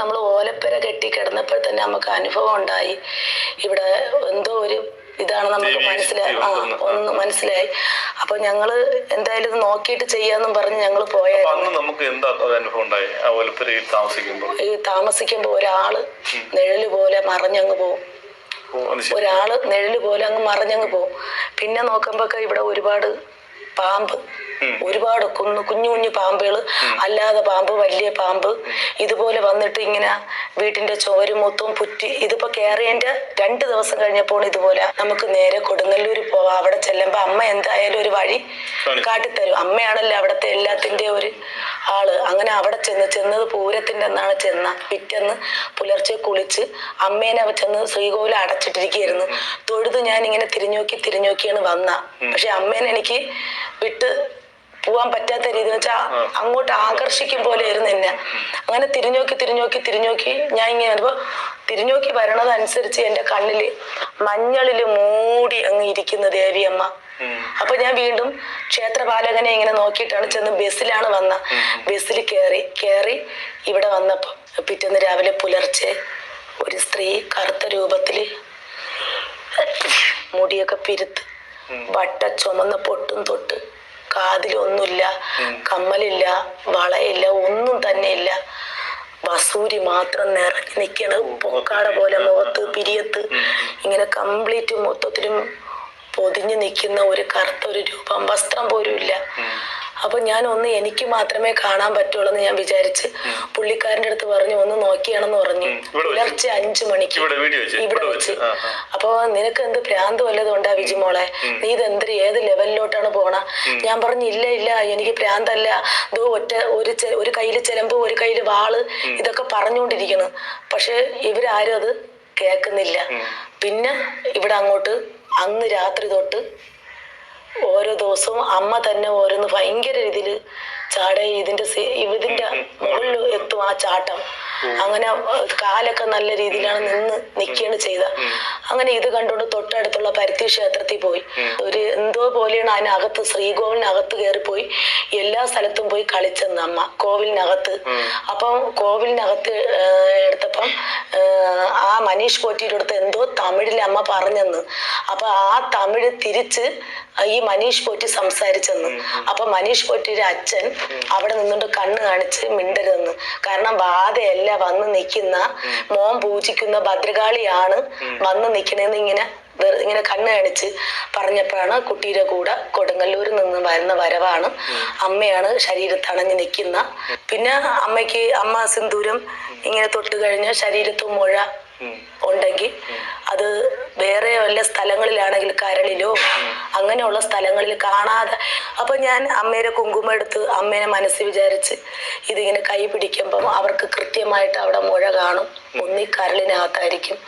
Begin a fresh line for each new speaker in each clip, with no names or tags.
നമ്മൾ ഓലപ്പുര കെട്ടി കിടന്നപ്പോൾ തന്നെ നമുക്ക് അനുഭവം ഉണ്ടായി. ഇവിടെ എന്തോ ഒരു ഇതാണ് നമുക്ക് മനസ്സിലായി. ആ ഒന്ന് മനസ്സിലായി. അപ്പൊ ഞങ്ങൾ എന്തായാലും ഇത് നോക്കിയിട്ട് ചെയ്യാന്നും പറഞ്ഞ് ഞങ്ങൾ പോയായിരുന്നു.
നമുക്ക് എന്താ അനുഭവം ഉണ്ടായി? താമസിക്കുമ്പോൾ?
ഈ താമസിക്കുമ്പോ ഒരാൾ നിഴൽ പോലെ മറഞ്ഞങ്ങ് പോകും ഒരാൾ നിഴൽ പോലെ അങ്ങ് മറഞ്ഞങ്ങ് പോകും പിന്നെ നോക്കുമ്പോ ഇവിടെ ഒരുപാട് പാമ്പ് ഒരുപാട് കുഞ്ഞു കുഞ്ഞു കുഞ്ഞു പാമ്പുകൾ അല്ലാതെ പാമ്പ് വലിയ പാമ്പ്. ഇതുപോലെ വന്നിട്ട് ഇങ്ങനെ വീട്ടിന്റെ ചോരും മൊത്തം പുറ്റി ഇതിപ്പോ കയറിയതിന്റെ രണ്ട് ദിവസം കഴിഞ്ഞപ്പോൾ ഇതുപോലെ നമുക്ക് നേരെ കൊടുങ്ങല്ലൂർ പോവാം. അവിടെ ചെല്ലുമ്പോ അമ്മ എന്തായാലും ഒരു വഴി. കാട്ടിത്തരും. അമ്മയാണല്ലോ അവിടത്തെ എല്ലാത്തിന്റെ ഒരു ആൾ. അങ്ങനെ അവിടെ ചെന്ന് ചെന്നത് പൂരത്തിന്റെ അന്നാണ് ചെന്ന. പിറ്റന്ന് പുലർച്ചെ കുളിച്ച് അമ്മേനെ ചെന്ന് ശ്രീകോവിൽ അടച്ചിട്ടിരിക്കുകയായിരുന്നു തൊഴുത് ഞാൻ ഇങ്ങനെ തിരിഞ്ഞോക്കി തിരിഞ്ഞോക്കിയാണ് വന്ന. പക്ഷെ അമ്മേനെ എനിക്ക് വിട്ട് പോവാൻ പറ്റാത്ത രീതി വെച്ചാൽ അങ്ങോട്ട് ആകർഷിക്കും പോലെ ആയിരുന്നു എന്നെ. അങ്ങനെ തിരിഞ്ഞോക്കി തിരിഞ്ഞോക്കി തിരിഞ്ഞോക്കി ഞാൻ ഇങ്ങനെ വരുമ്പോ തിരിഞ്ഞോക്കി വരണതനുസരിച്ച് എന്റെ കണ്ണിൽ മഞ്ഞളിൽ മൂടി അങ്ങ് ഇരിക്കുന്ന ദേവിയമ്മ. അപ്പൊ ഞാൻ വീണ്ടും ക്ഷേത്രപാലകനെ ഇങ്ങനെ നോക്കിയിട്ടാണ് ചെന്ന് ബസ്സിലാണ് വന്ന. ബസ്സിൽ കയറി കയറി ഇവിടെ വന്നപ്പോ പിറ്റേന്ന് രാവിലെ പുലർച്ചെ ഒരു സ്ത്രീ കറുത്ത രൂപത്തിൽ മുടിയൊക്കെ പിരുത്ത് വട്ട ചുമന്ന പൊട്ടും തൊട്ട് കാതിലൊന്നുമില്ല കമ്മലില്ല വളയില്ല ഒന്നും തന്നെ ഇല്ല വസൂരി മാത്രം നിറഞ്ഞു നിൽക്കണ് പൊക്കാട പോലെ മുഖത്ത് പിരിയത്ത്. ഇങ്ങനെ കംപ്ലീറ്റ് മൊത്തത്തിലും പൊതിഞ്ഞു നിൽക്കുന്ന ഒരു കറുത്ത ഒരു രൂപം വസ്ത്രം പോലും ഇല്ല അപ്പൊ ഞാൻ ഒന്ന് എനിക്ക് മാത്രമേ കാണാൻ പറ്റുള്ളൂ എന്ന് ഞാൻ വിചാരിച്ച് പുള്ളിക്കാരന്റെ അടുത്ത് പറഞ്ഞു ഒന്ന് നോക്കിയാണെന്ന് പറഞ്ഞു? പുലർച്ചെ അഞ്ചു മണിക്ക്
ഇവിടെ വെച്ച്
ഇവിടെ
ഇവിടെ
വെച്ച്.
വെച്ച്. ആ ആ.
അപ്പൊ നിനക്ക് എന്ത് ഭ്രാന്ത് വല്ലതും ഉണ്ടാ വിജിമോളെ നീ ഇത് എന്ത് ഏത് ലെവലിലോട്ടാണ് പോണ? ഞാൻ പറഞ്ഞു ഇല്ല ഇല്ല എനിക്ക് ഭ്രാന്തല്ല ഇതോ ഒറ്റ ഒരു ഒരു കയ്യിൽ ചെലമ്പ് ഒരു കയ്യിൽ വാൾ ഇതൊക്കെ പറഞ്ഞുകൊണ്ടിരിക്കുന്നു. പക്ഷെ ഇവരാരും അത് കേൾക്കുന്നില്ല. പിന്നെ ഇവിടെ അങ്ങോട്ട് അന്ന് രാത്രി തൊട്ട് ഓരോ ദിവസവും അമ്മ തന്നെ ഓരോന്ന് ഭയങ്കര രീതിയിൽ ചാടേ ഇതിന്റെ ഇതിന്റെ മുകളിൽ എത്തും ആ ചാട്ടം. അങ്ങനെ കാലൊക്കെ നല്ല രീതിയിലാണ് നിന്ന് നിൽക്കുകയാണ് ചെയ്ത. അങ്ങനെ ഇത് കണ്ടുകൊണ്ട് തൊട്ടടുത്തുള്ള പരുത്തി ക്ഷേത്രത്തിൽ പോയി. ഒരു എന്തോ പോലെയാണ് അതിനകത്ത് ശ്രീകോവിലിനകത്ത് കയറിപ്പോയി എല്ലാ സ്ഥലത്തും പോയി കളിച്ചെന്ന് അമ്മ കോവിലിനകത്ത്. അപ്പം കോവിലിനകത്ത് എടുത്തപ്പം ആ മനീഷ് പോറ്റിയുടെ അടുത്ത് എന്തോ തമിഴിൽ അമ്മ പറഞ്ഞെന്ന്. അപ്പൊ ആ തമിഴ് തിരിച്ച് ഈ മനീഷ് പോറ്റി സംസാരിച്ചെന്ന്. അപ്പൊ മനീഷ് പോറ്റിയുടെ അച്ഛൻ അവിടെ നിന്നുകൊണ്ട് കണ്ണ് കാണിച്ച് മിണ്ടരുതെന്ന്. കാരണം ബാധയല്ല വന്ന് നിൽക്കുന്ന മോൻ പൂജിക്കുന്ന ഭദ്രകാളിയാണ് വന്ന് നിൽക്കണേന്ന് ഇങ്ങനെ ഇങ്ങനെ കണ്ണ് കാണിച്ച് പറഞ്ഞപ്പോഴാണ് കുട്ടിയുടെ കൂടെ കൊടുങ്ങല്ലൂരിൽ നിന്ന് വരുന്ന വരവാണ്. അമ്മയാണ് ശരീരത്തണഞ്ഞ് നിൽക്കുന്ന. പിന്നെ അമ്മയ്ക്ക് അമ്മ സിന്ദൂരം ഇങ്ങനെ തൊട്ട് കഴിഞ്ഞ് ശരീരത്തും മുഴ ഉണ്ടെങ്കിൽ അത് വേറെ വല്ല സ്ഥലങ്ങളിലാണെങ്കിൽ കരളിലോ അങ്ങനെയുള്ള സ്ഥലങ്ങളിൽ കാണാതെ. അപ്പൊ ഞാൻ അമ്മേരെ കുങ്കുമം എടുത്ത് അമ്മേനെ മനസ്സിൽ വിചാരിച്ച് ഇതിങ്ങനെ കൈ പിടിക്കുമ്പോൾ അവർക്ക് കൃത്യമായിട്ട് അവിടെ മുഴ കാണും. ഒന്നി കരളിനകത്തായിരിക്കും.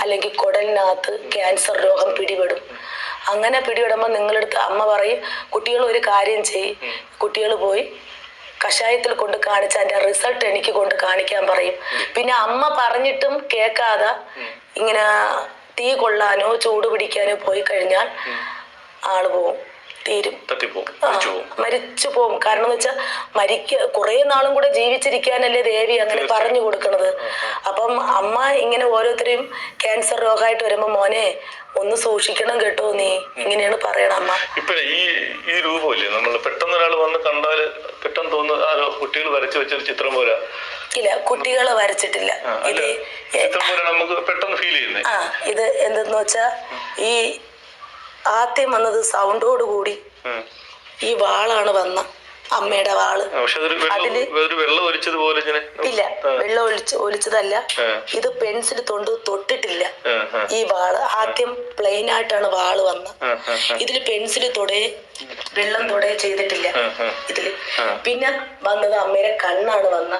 അല്ലെങ്കിൽ കുടലിനകത്ത് ക്യാൻസർ രോഗം പിടിപെടും. അങ്ങനെ പിടിപെടുമ്പോൾ നിങ്ങളെടുത്ത് അമ്മ പറയും കുട്ടികൾ ഒരു കാര്യം ചെയ്യും. കുട്ടികൾ പോയി കഷായത്തിൽ കൊണ്ട് കാണിച്ച അതിന്റെ റിസൾട്ട് എനിക്ക് കൊണ്ട് കാണിക്കാൻ പറയും. പിന്നെ അമ്മ പറഞ്ഞിട്ടും കേൾക്കാതെ ഇങ്ങനെ തീ കൊള്ളാനോ ചൂട് പിടിക്കാനോ പോയി കഴിഞ്ഞാൽ ആൾ പോവും. തീരും. മരിച്ചു പോകും കാരണം എന്ന് വെച്ചാൽ മരിക്ക കുറെ നാളും കൂടെ ജീവിച്ചിരിക്കാനല്ലേ ദേവി അങ്ങനെ പറഞ്ഞു കൊടുക്കണത്. അപ്പം അമ്മ ഇങ്ങനെ ഓരോരുത്തരെയും ക്യാൻസർ രോഗമായിട്ട് വരുമ്പോ മോനെ ഒന്ന് സൂക്ഷിക്കണം കേട്ടോ നീ. ഇങ്ങനെയാണ് പറയണ അമ്മ.
ഇപ്പഴേ ഈ ഈ രൂപമില്ലേ? നമ്മൾ പെട്ടെന്ന് ഒരാൾ വന്ന് കണ്ടാൽ പെട്ടെന്ന് തോന്നുന്ന ആ കുട്ടികൾ വരച്ചു വെച്ചൊരു ചിത്രം പോലെ
ഇല്ല കുട്ടികളെ വരച്ചിട്ടില്ല. ഇത്
നമുക്ക് പെട്ടെന്ന് ഫീൽ ചെയ്യുന്നത്
ആ ഇത് എന്തെന്ന് വെച്ചാ ഈ ആദ്യം വന്നത് സൗണ്ടോട് കൂടി. ഈ വാളാണ് വന്ന അമ്മയുടെ
വാൾ. അതിൽ
ഇല്ല വെള്ളം ഒലിച്ച് ഒലിച്ചതല്ല. ഇത് പെൻസിൽ തൊണ്ട് തൊട്ടിട്ടില്ല. ഈ വാൾ ആദ്യം പ്ലെയിൻ ആയിട്ടാണ് വാൾ വന്നത്
ആ.
ഇതിൽ പെൻസിൽ തൊടേ വെള്ളം തൊടേ ചെയ്തിട്ടില്ല.
ഇതിൽ.
പിന്നെ വന്നത് അമ്മയുടെ കണ്ണാണ് വന്ന.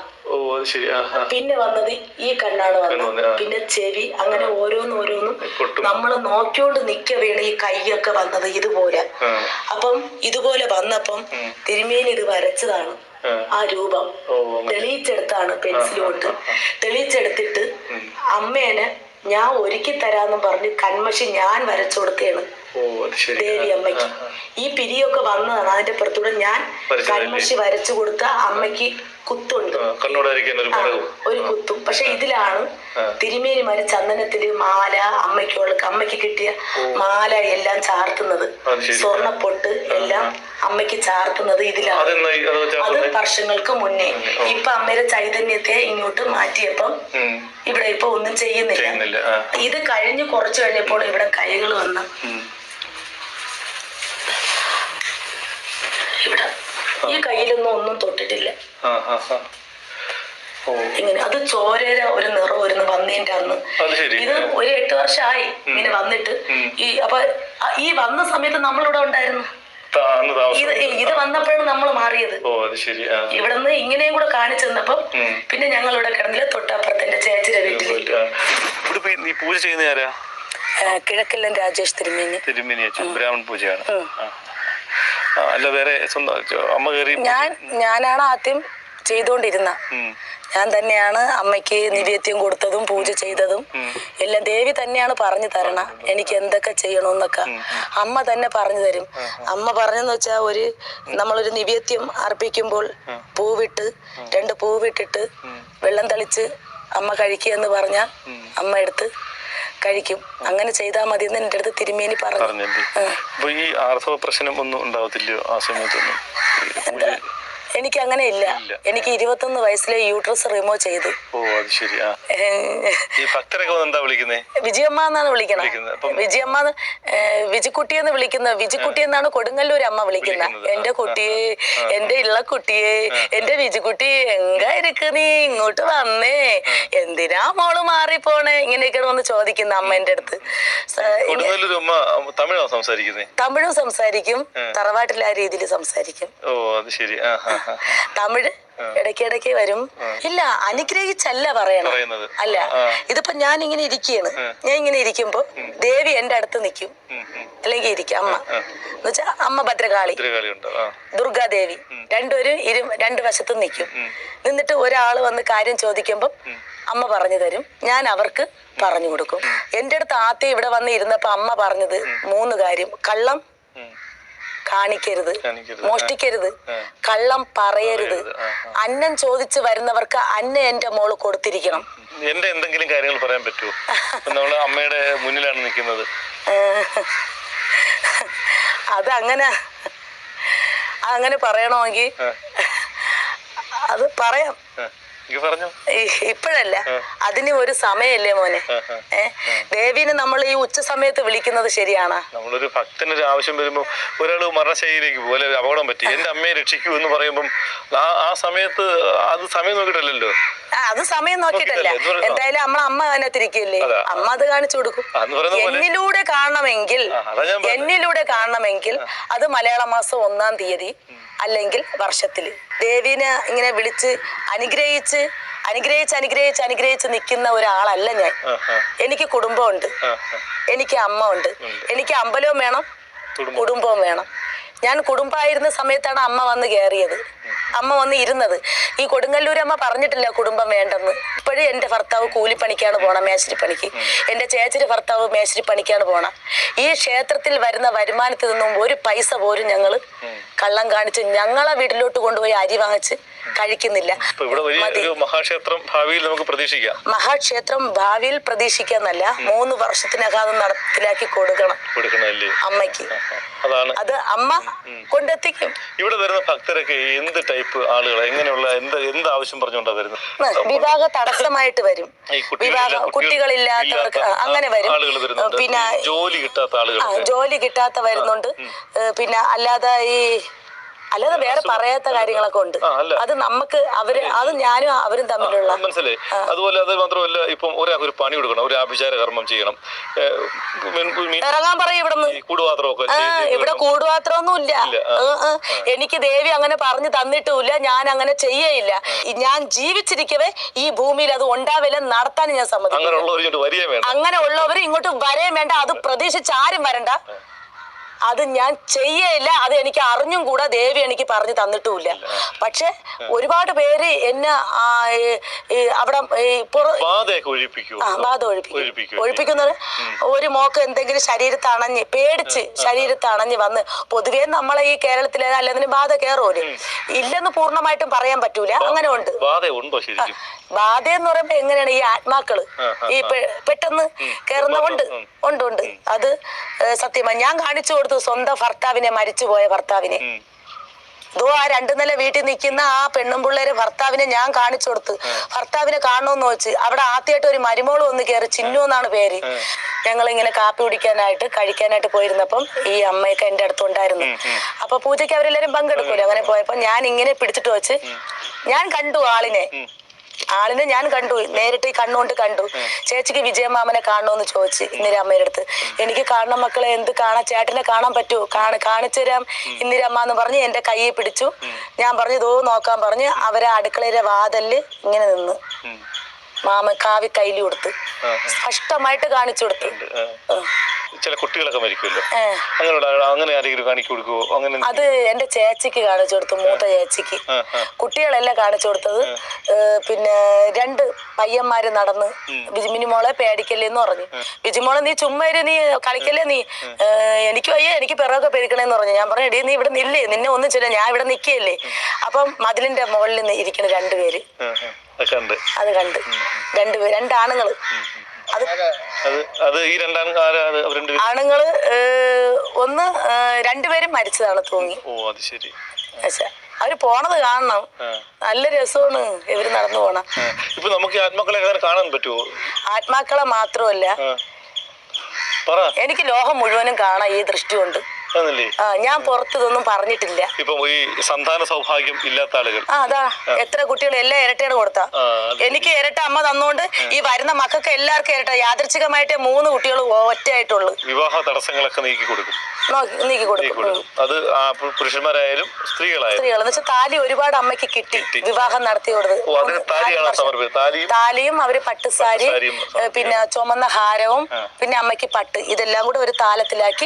പിന്നെ വന്നത് ഈ കണ്ണാണ്
കണ്ണ്
വന്നത്. പിന്നെ ചെവി അങ്ങനെ ഓരോന്നും ഓരോന്നും നമ്മൾ നോക്കിയോണ്ട് നിക്കവേണ് ഈ കൈയൊക്കെ വന്നത് ഇതുപോലെ. അപ്പം ഇതുപോലെ വന്നപ്പം തിരുമേനി ഇത് വരച്ചതാണ്
ആ.
രൂപം. തെളിയിച്ചെടുത്താണ് പെൻസിൽ കൊണ്ട് തെളിയിച്ചെടുത്തിട്ട് അമ്മേനെ ഞാൻ ഒരുക്കി തരാന്ന് പറഞ്ഞ് കൺമഷി ഞാൻ വരച്ചു കൊടുത്തേണ്. ദേവി അമ്മയ്ക്ക്. ഈ പിരിയൊക്കെ വന്നതാണ്. അതിന്റെ പുറത്തൂടെ ഞാൻ? കൺമഷി വരച്ചു കൊടുത്ത അമ്മയ്ക്ക് കുത്തുണ്ട്.
ഒരു
കുത്തും. പക്ഷെ ഇതിലാണ്. തിരുമേനിമാര് ചന്ദനത്തിൽ മാല അമ്മയ്ക്കുള്ള അമ്മയ്ക്ക് കിട്ടിയ മാല എല്ലാം ചാർത്തുന്നത്. സ്വർണപ്പൊട്ട് എല്ലാം അമ്മയ്ക്ക് ചാർത്തുന്നത് ഇതിലാണ്.
അത്
വർഷങ്ങൾക്ക് മുന്നേ. ഇപ്പൊ അമ്മയുടെ ചൈതന്യത്തെ ഇങ്ങോട്ട് മാറ്റിയപ്പം ഇവിടെ ഇപ്പൊ ഒന്നും ചെയ്യുന്നില്ല. ഇത് കഴിഞ്ഞ് കുറച്ചു കഴിഞ്ഞപ്പോൾ ഇവിടെ കൈകൾ വന്ന്
ഉം.
ഇവിടെ ഈ കയ്യിലൊന്നും ഒന്നും തൊട്ടിട്ടില്ല. ഇങ്ങനെ അത് ചോരര ഒരു നിറം നിറമായിരുന്നു വന്നതിന്റെ അന്ന്. ഇത് ഒരു എട്ട് വർഷമായി ഇങ്ങനെ വന്നിട്ട്. ഈ അപ്പൊ ഈ വന്ന സമയത്ത് നമ്മളിവിടെ ഉണ്ടായിരുന്നു. ഇത് ഇത് വന്നപ്പോഴാണ് നമ്മൾ മാറിയത്.
ഓ അത് ശരി ആ.
ഇവിടെ നിന്ന് ഇങ്ങനെയും കൂടെ കാണിച്ചു തന്നപ്പം പിന്നെ ഞങ്ങൾ ഇവിടെ കിടന്നില്ല തൊട്ടപ്പുറത്തെ എന്റെ ചേച്ചിയുടെ വീട്ടിൽ
നീ പൂജ ചെയ്യുന്ന
രാജേഷ് തിരുമേനി.
തിരുമേനി ബ്രാഹ്മൺ പൂജയാണ്. അല്ല വേറെ സ്വന്തം അമ്മ കയറി
ഞാൻ ഞാനാണ് ആദ്യം ചെയ്തുകൊണ്ടിരുന്ന ഞാൻ തന്നെയാണ് അമ്മയ്ക്ക് നിവേദ്യം കൊടുത്തതും പൂജ ചെയ്തതും. എല്ലാം ദേവി തന്നെയാണ് പറഞ്ഞു തരണം. എനിക്ക് എന്തൊക്കെ ചെയ്യണമെന്നൊക്കെ. അമ്മ തന്നെ പറഞ്ഞു തരും. അമ്മ പറഞ്ഞെന്ന് വെച്ചാൽ ഒരു നമ്മളൊരു നിവേദ്യം അർപ്പിക്കുമ്പോൾ പൂവിട്ട് രണ്ട് പൂവിട്ടിട്ട് വെള്ളം തളിച്ച് അമ്മ കഴിക്കുക എന്ന് പറഞ്ഞ അമ്മ എടുത്ത് കഴിക്കും. അങ്ങനെ ചെയ്താൽ മതി എന്ന് എന്റെ അടുത്ത് തിരുമേനി പറഞ്ഞു.
ഈ ആർത്തവ പ്രശ്നം ഒന്നും ഉണ്ടാവത്തില്ലയോ ആ സമയത്തൊന്നും?
എനിക്ക് അങ്ങനെ ഇല്ല. എനിക്ക് ഇരുപത്തൊന്ന് വയസ്സിലെ യൂട്രസ് റിമൂവ് ചെയ്തു.
ഓ അത് ശരി. ഈ ഭക്തരൊക്കെ എന്താ വിളിക്കുന്നേ?
വിജയമ്മ എന്നാണ്
വിളിക്കുന്നത്.
വിജയമ്മ വിജിക്കുട്ടി എന്ന് വിളിക്കുന്ന വിജിക്കുട്ടി എന്നാണ് കൊടുങ്ങല്ലൂർ അമ്മ വിളിക്കുന്നത്.
വിളിക്കുന്നത്. ആ,
എന്റെ കുട്ടിയെ എന്റെ ഇള്ള കുട്ടിയെ എന്റെ വിജിക്കുട്ടി എങ്കാ ഇരിക്ക് നീ ഇങ്ങോട്ട് വന്നേ? എന്തിനാ മോൾ മാറിപ്പോണേ? ഇങ്ങനെയൊക്കെ വന്ന് ചോദിക്കുന്ന അമ്മ എന്റെ അടുത്ത്. തമിഴും സംസാരിക്കും. തറവാട്ടിൽ ആ രീതിയിൽ സംസാരിക്കും.
ഓ അത് ശരി. ആ.
തമിഴ് ഇടയ്ക്കിടയ്ക്ക് വരും. ഇല്ല അനുഗ്രഹിച്ചല്ല പറയണം. അല്ല. ഇതിപ്പോ ഞാൻ ഇങ്ങനെ ഇരിക്കുകയാണ് ഞാൻ ഇങ്ങനെ ഇരിക്കുമ്പോ ദേവി എന്റെ അടുത്ത് നിൽക്കും. അല്ലെങ്കിൽ ഇരിക്കും അമ്മ. എന്നുവെച്ചാ അമ്മ ഭദ്രകാളി. ദുർഗാദേവി. രണ്ടുപേരും ഇരു രണ്ടു വശത്തും നിൽക്കും. നിന്നിട്ട് ഒരാൾ വന്ന് കാര്യം ചോദിക്കുമ്പോൾ അമ്മ പറഞ്ഞു തരും. ഞാൻ അവർക്ക് പറഞ്ഞു കൊടുക്കും. എന്റെ അടുത്ത് ആദ്യം ഇവിടെ വന്ന് ഇരുന്നപ്പോ അമ്മ പറഞ്ഞത് മൂന്ന് കാര്യം. കള്ളം. കാണിക്കരുത്. മോഷ്ടിക്കരുത്. കള്ളം പറയരുത്.
അന്നൻ ചോദിച്ചു
അന്നം ചോദിച്ച് വരുന്നവർക്ക് അന്ന എന്റെ മോൾ കൊടുത്തിരിക്കണം.
എന്റെ എന്തെങ്കിലും കാര്യങ്ങൾ പറയാൻ പറ്റുമോ? നമ്മൾ അമ്മയുടെ മുന്നിലാണ് നിൽക്കുന്നത്.
അത് അങ്ങനെ അങ്ങനെ പറയണമെങ്കിൽ അത് പറയാം. ഇപ്പോഴല്ല. അതിന് ഒരു സമയല്ലേ മോനെ. ദേവീനെ നമ്മൾ ഈ ഉച്ച സമയത്ത് വിളിക്കുന്നത് ശരിയാണോ?
നമ്മളൊരു ഒരു ആവശ്യം വരുമ്പോൾ ഒരാൾ മരണശൈലിയിലേക്ക് പോലെ അപകടം പറ്റി. എന്റെ അമ്മയെ രക്ഷിക്കൂ എന്ന് പറയുമ്പോൾ ആ സമയത്ത് അത് സമയം നോക്കിയിട്ടല്ലല്ലോ.
അത് സമയം നോക്കിയിട്ടല്ല.
പറയുന്നു?
എന്തായാലും നമ്മളെ അമ്മ അതിനകത്തിരിക്കല്ലേ
അതാ.
അമ്മ അത് കാണിച്ചു കൊടുക്കും എന്നിലൂടെ കാണണമെങ്കിൽ. എന്നിലൂടെ കാണണമെങ്കിൽ അത് മലയാള മാസം ഒന്നാം തീയതി അല്ലെങ്കിൽ വർഷത്തിൽ ദേവീനെ ഇങ്ങനെ വിളിച്ച് അനുഗ്രഹിച്ച് അനുഗ്രഹിച്ച് അനുഗ്രഹിച്ച് അനുഗ്രഹിച്ച് നിൽക്കുന്ന ഒരാളല്ല ഞാൻ. എനിക്ക് കുടുംബമുണ്ട്. എനിക്ക് അമ്മ ഉണ്ട്. എനിക്ക് അമ്പലവും വേണം.
കുടുംബം.
കുടുംബവും വേണം. ഞാൻ കുടുംബമായിരുന്ന സമയത്താണ് അമ്മ വന്ന് കയറിയത് അമ്മ വന്ന് ഇരുന്നത്. ഈ കൊടുങ്ങല്ലൂർ അമ്മ പറഞ്ഞിട്ടില്ല കുടുംബം വേണ്ടെന്ന്. ഇപ്പോഴും എന്റെ ഭർത്താവ് കൂലിപ്പണിക്കാണ് പോണം മേശരിപ്പണിക്ക്. എന്റെ ചേച്ചിയുടെ ഭർത്താവ് മേശരിപ്പണിക്കാണ് പോണം. ഈ ക്ഷേത്രത്തിൽ വരുന്ന വരുമാനത്തിൽ നിന്നും ഒരു പൈസ പോലും ഞങ്ങൾ കള്ളം കാണിച്ച് ഞങ്ങളെ വീട്ടിലോട്ട് കൊണ്ടുപോയി അരി വാങ്ങിച്ച് കഴിക്കുന്നില്ല.
മഹാക്ഷേത്രം ഭാവിയിൽ നമുക്ക് പ്രതീക്ഷിക്കാം.
മഹാക്ഷേത്രം ഭാവിയിൽ പ്രതീക്ഷിക്കാന്നല്ല മൂന്ന് വർഷത്തിനകം നടപ്പിലാക്കി കൊടുക്കണം. അമ്മയ്ക്ക്.
അതാണ്.
അത് അമ്മ കൊണ്ടെത്തിക്കും.
ഇവിടെ വരുന്ന ഭക്തരൊക്കെ എന്ത് ടൈപ്പ് ആളുകളാ? എങ്ങനെയുള്ള എന്ത് എന്ത് ആവശ്യം പറഞ്ഞുകൊണ്ടാ വരുന്നത്?
വിവാഹ തടസ്സമായിട്ട് വരും. വിവാഹ കുട്ടികളില്ലാത്തവർക്ക് അങ്ങനെ വരും.
ആളുകൾ
പിന്നെ
ജോലി കിട്ടാത്ത ആളുകൾ
ജോലി കിട്ടാത്ത വരുന്നുണ്ട് പിന്നെ അല്ലാതെ ഈ അല്ലാതെ വേറെ പറയാത്ത കാര്യങ്ങളൊക്കെ ഉണ്ട്. അത് നമുക്ക് അവർ അത് ഞാനും അവരും തമ്മിലുള്ള
മനസ്സിലായി. അതുപോലെ അത് മാത്രമല്ല ഇപ്പം ഒരാൾക്ക് ഒരു പണി കൊടുക്കണം ഒരു ആഭിചാര കർമ്മം ചെയ്യണം.
ഇറങ്ങാൻ പറയും
ഇവിടെ കൂടുപാത്രമൊക്കെ
ഇവിടെ കൂടുപാത്രമൊന്നും ഇല്ല. എനിക്ക് ദേവി അങ്ങനെ പറഞ്ഞു തന്നിട്ടുമില്ല ഞാൻ അങ്ങനെ ചെയ്യയില്ല. ഞാൻ ജീവിച്ചിരിക്കവേ ഈ ഭൂമിയിൽ അത് ഉണ്ടാവില്ല നടത്താൻ ഞാൻ സമ്മതിക്കും
അങ്ങനെയുള്ളവർ ഇങ്ങോട്ട്
വരേം വേണ്ട അത് പ്രതീക്ഷിച്ച് ആരും വരണ്ട. അത് ഞാൻ ചെയ്യയില്ല. അത് എനിക്ക് അറിഞ്ഞും കൂടെ ദേവി എനിക്ക് പറഞ്ഞു തന്നിട്ടുമില്ല. പക്ഷെ ഒരുപാട് പേര് എന്നെ അവിടെ ബാധ ഒഴിപ്പിക്കും?
ഒഴിപ്പിക്കും.
ഒഴിപ്പിക്കുന്നത് ഒരു മോക്ക് എന്തെങ്കിലും ശരീരത്ത് അണഞ്ഞ് പേടിച്ച് ശരീരത്ത് അണഞ്ഞ് വന്ന് പൊതുവേ നമ്മളെ ഈ കേരളത്തിലെ അല്ലെങ്കിൽ ബാധ കയറുമല്ലോ ഇല്ലെന്ന് പൂർണമായിട്ടും പറയാൻ പറ്റൂല. അങ്ങനെ ഉണ്ട്
ബാധ
എന്ന് പറയുമ്പോ എങ്ങനെയാണ് ഈ
ആത്മാക്കൾ?
ഈ പെട്ടെന്ന് കയറുന്ന ഉണ്ട് ഉണ്ട്. ഉണ്ട് അത് സത്യമാണ് ഞാൻ കാണിച്ചു കൊടുത്തു സ്വന്തം ഭർത്താവിനെ മരിച്ചുപോയ ഭർത്താവിനെ.
ദോ
ഇതോ ആ രണ്ടു നില വീട്ടിൽ നിൽക്കുന്ന ആ പെണ്ണും പിള്ളേരെ ഭർത്താവിനെ ഞാൻ കാണിച്ചു കൊടുത്ത്. ഭർത്താവിനെ കാണണമെന്ന് വെച്ച് അവിടെ ആദ്യമായിട്ട് ഒരു മരുമോൾ വന്ന് കയറി ചിന്നു എന്നാണ് പേര്. ഞങ്ങൾ ഇങ്ങനെ കാപ്പി കുടിക്കാനായിട്ട് കഴിക്കാനായിട്ട് പോയിരുന്നപ്പം ഈ അമ്മയൊക്കെ എന്റെ അടുത്തുണ്ടായിരുന്നു അപ്പൊ പൂജയ്ക്ക് അവരെല്ലാരും പങ്കെടുക്കൂല? അങ്ങനെ പോയപ്പോ ഞാൻ ഇങ്ങനെ പിടിച്ചിട്ട് വെച്ച് ഞാൻ കണ്ടു ആളിനെ. ആളിനെ ഞാൻ കണ്ടു. നേരിട്ട് ഈ കണ്ണുകൊണ്ട് കണ്ടു. ചേച്ചിക്ക് വിജയമാമനെ കാണണമെന്ന് ചോദിച്ചു ഇന്ദിരാമ്മയുടെ അടുത്ത് എനിക്ക് കാണണം മക്കളെ എന്ത് കാണാൻ ചേട്ടനെ കാണാൻ പറ്റുമോ കാണ കാണിച്ചു തരാം ഇന്ദിരമ്മ എന്ന് പറഞ്ഞ് എന്റെ കൈയെ പിടിച്ചു. ഞാൻ പറഞ്ഞു ഇതോ നോക്കാൻ പറഞ്ഞ് അവരെ അടുക്കളയിലെ വാതൽ ഇങ്ങനെ നിന്ന്. മാമൻ കാവി കയ്യിൽ കൊടുത്ത് സ്പഷ്ടമായിട്ട് കാണിച്ചു കൊടുത്തു.
ചില കുട്ടികളൊക്കെ മരിക്കുമല്ലോ. അങ്ങനെയുള്ള അങ്ങനെ ആരെങ്കിലും കാണിച്ചു കൊടുക്കുവോ? അങ്ങനെ
അത് എന്റെ ചേച്ചിക്ക് കാണിച്ചു കൊടുത്തു മൂത്ത ചേച്ചിക്ക്. കുട്ടികളെല്ലാം കാണിച്ചു കൊടുത്തത്? പിന്നെ രണ്ട് പയ്യന്മാര് നടന്ന് ബിജിമിനിമോളെ പേടിക്കല്ലേ എന്ന് പറഞ്ഞു. ബിജിമോളെ നീ ചുമ്മാര് നീ കളിക്കല്ലേ നീ? എനിക്ക് വയ്യ എനിക്ക് പിറകൊക്കെ പെരുക്കണേന്ന് പറഞ്ഞു. ഞാൻ പറഞ്ഞു എടീ നീ ഇവിടെ നില്ലേ നിന്നെ ഒന്നും ചെയ്യില്ല ഞാൻ ഇവിടെ നിൽക്കുകയല്ലേ അപ്പം മതിലിന്റെ മുകളിൽ നിന്ന് ഇരിക്കണ രണ്ടുപേര്. അത് കണ്ട്. രണ്ടുപേര് രണ്ടാണുങ്ങൾ അത്
അത് ഈ രണ്ടാം രണ്ടുപേരും
ആണുങ്ങൾ ഒന്ന് രണ്ടുപേരും മരിച്ചതാണ് തൂങ്ങി.
ഓ അത് ശരി.
അവർ പോണത് കാണണം. നല്ല രസമാണ് ഇവർ നടന്നു പോണം.
ഇപ്പൊ നമുക്ക് ആത്മാക്കളെ കാണാൻ പറ്റുമോ
ആത്മാക്കളെ മാത്രമല്ല എനിക്ക് ലോകം മുഴുവനും കാണാം ഈ ദൃഷ്ടി കൊണ്ട് ആ ഞാൻ പുറത്തിതൊന്നും പറഞ്ഞിട്ടില്ല.
ഇപ്പൊ ഈ സന്താന സൗഭാഗ്യം ഇല്ലാത്ത ആളുകൾ.
ആ അതാ. എത്ര കുട്ടികൾ എല്ലാം ഇരട്ടയാണ് കൊടുത്ത. എനിക്ക് ഇരട്ട അമ്മ തന്നോണ്ട് ഈ വരുന്ന മക്കൾക്ക് എല്ലാവർക്കും ഇരട്ട. യാദൃച്ഛികമായിട്ടേ മൂന്ന് കുട്ടികൾ ഒറ്റയായിട്ടുള്ളു.
വിവാഹ തടസ്സങ്ങളൊക്കെ നീക്കി കൊടുക്കും.
നോക്കി കൊടുക്കും.
അത് പുരുഷന്മാരായാലും സ്ത്രീകളായാലും.
സ്ത്രീകൾ എന്ന് വെച്ചാൽ താലി ഒരുപാട് അമ്മയ്ക്ക് കിട്ടി. വിവാഹം നടത്തി കൊടുത്ത്.
താലിയും
അവർ പട്ടുസാരി പിന്നെ ചുമന്ന ഹാരവും പിന്നെ അമ്മയ്ക്ക് പട്ട്. ഇതെല്ലാം കൂടെ ഒരു താലത്തിലാക്കി